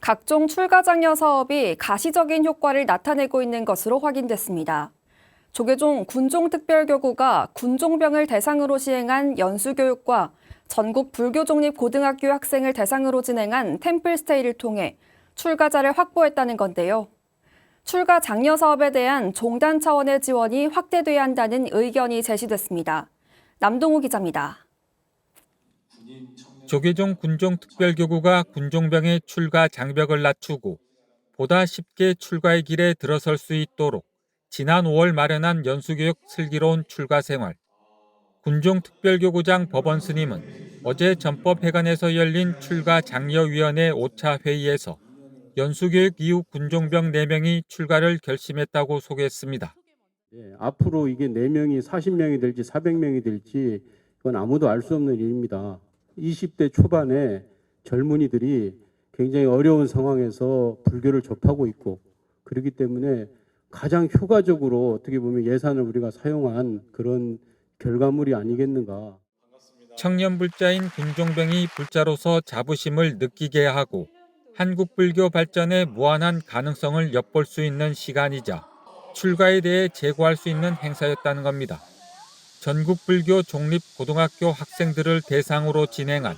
각종 출가 장려 사업이 가시적인 효과를 나타내고 있는 것으로 확인됐습니다. 조계종 군종특별교구가 군종병을 대상으로 시행한 연수교육과 전국 불교종립 고등학교 학생을 대상으로 진행한 템플스테이를 통해 출가자를 확보했다는 건데요. 출가 장려 사업에 대한 종단 차원의 지원이 확대돼야 한다는 의견이 제시됐습니다. 남동우 기자입니다. 조계종 군종특별교구가 군종병의 출가 장벽을 낮추고 보다 쉽게 출가의 길에 들어설 수 있도록 지난 5월 마련한 연수교육 슬기로운 출가 생활. 군종특별교구장 법원 스님은 어제 전법회관에서 열린 출가 장려위원회 5차 회의에서 연수교육 이후 군종병 4명이 출가를 결심했다고 소개했습니다. 예, 앞으로 이게 4명이 40명이 될지 400명이 될지 그건 아무도 알 수 없는 일입니다. 20대 초반에 젊은이들이 굉장히 어려운 상황에서 불교를 접하고 있고 그렇기 때문에 가장 효과적으로 어떻게 보면 예산을 우리가 사용한 그런 결과물이 아니겠는가. 청년 불자인 군종병이 불자로서 자부심을 느끼게 하고 한국 불교 발전의 무한한 가능성을 엿볼 수 있는 시간이자 출가에 대해 제고할 수 있는 행사였다는 겁니다. 전국 불교 종립 고등학교 학생들을 대상으로 진행한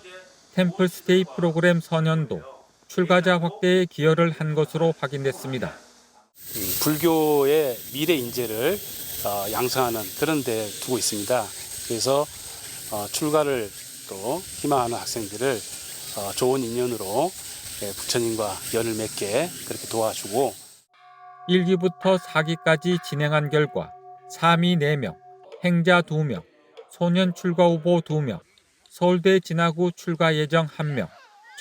템플스테이 프로그램 선연도 출가자 확대에 기여를 한 것으로 확인됐습니다. 음, 불교의 미래 인재를 어, 양성하는 그런 데 두고 있습니다. 그래서 어, 출가를 또 희망하는 학생들을 어, 좋은 인연으로 예, 부처님과 연을 맺게 그렇게 도와주고 1기부터 4기까지 진행한 결과 3위 4명, 행자 2명, 소년 출가 후보 2명, 서울대 진학후 출가 예정 1명,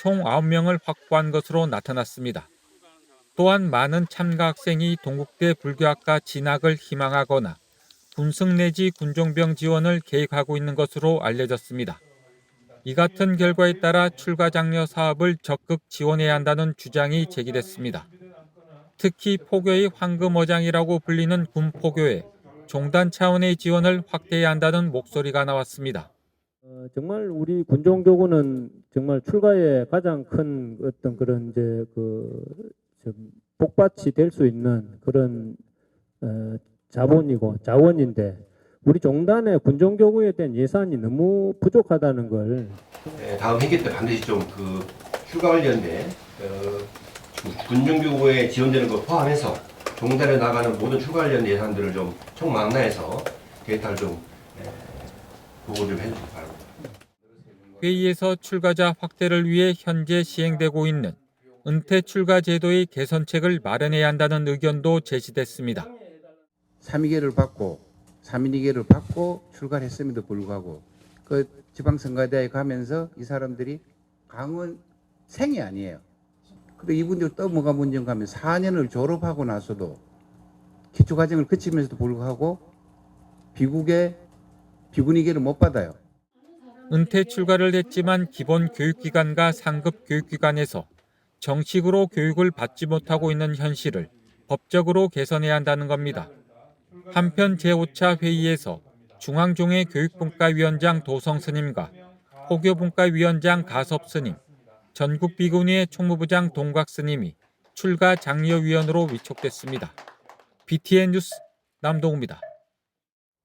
총 9명을 확보한 것으로 나타났습니다. 또한 많은 참가 학생이 동국대 불교학과 진학을 희망하거나 군승 내지 군종병 지원을 계획하고 있는 것으로 알려졌습니다. 이 같은 결과에 따라 출가 장려 사업을 적극 지원해야 한다는 주장이 제기됐습니다. 특히 포교의 황금어장이라고 불리는 군포교에 종단 차원의 지원을 확대해야 한다는 목소리가 나왔습니다. 어, 정말 우리 군종교구는 정말 출가에 가장 큰 어떤 그런 이제 그좀 복밭이 될 수 있는 그런 어, 자본이고 자원인데 우리 종단의 군종교구에 대한 예산이 너무 부족하다는 걸 예, 다음 회기 때 반드시 좀그 휴가 관련된 어, 군중교구에 지원되는 것 포함해서 종단에 나가는 모든 휴가 관련 예산들을 좀 총망라해서 데이터를 좀 예, 보고 좀 해주시기 바랍니다. 회의에서 출가자 확대를 위해 현재 시행되고 있는 은퇴 출가 제도의 개선책을 마련해야 한다는 의견도 제시됐습니다. 3위계를 받고 3인위계를 받고 출가를 했음에도 불구하고 그 지방선거대에 가면서 이 사람들이 강원 생이 아니에요. 근데 이분들 또 뭐가 문제인가 하면 4년을 졸업하고 나서도 기초과정을 거치면서도 불구하고 비국의 비군위계를 못 받아요. 은퇴 출가를 했지만 기본 교육기관과 상급 교육기관에서 정식으로 교육을 받지 못하고 있는 현실을 법적으로 개선해야 한다는 겁니다. 한편 제5차 회의에서 중앙종회 교육분과위원장 도성 스님과 포교분과위원장 가섭 스님, 전국 비구니의 총무부장 동곽 스님이 출가 장려위원으로 위촉됐습니다. BTN 뉴스 남동우입니다.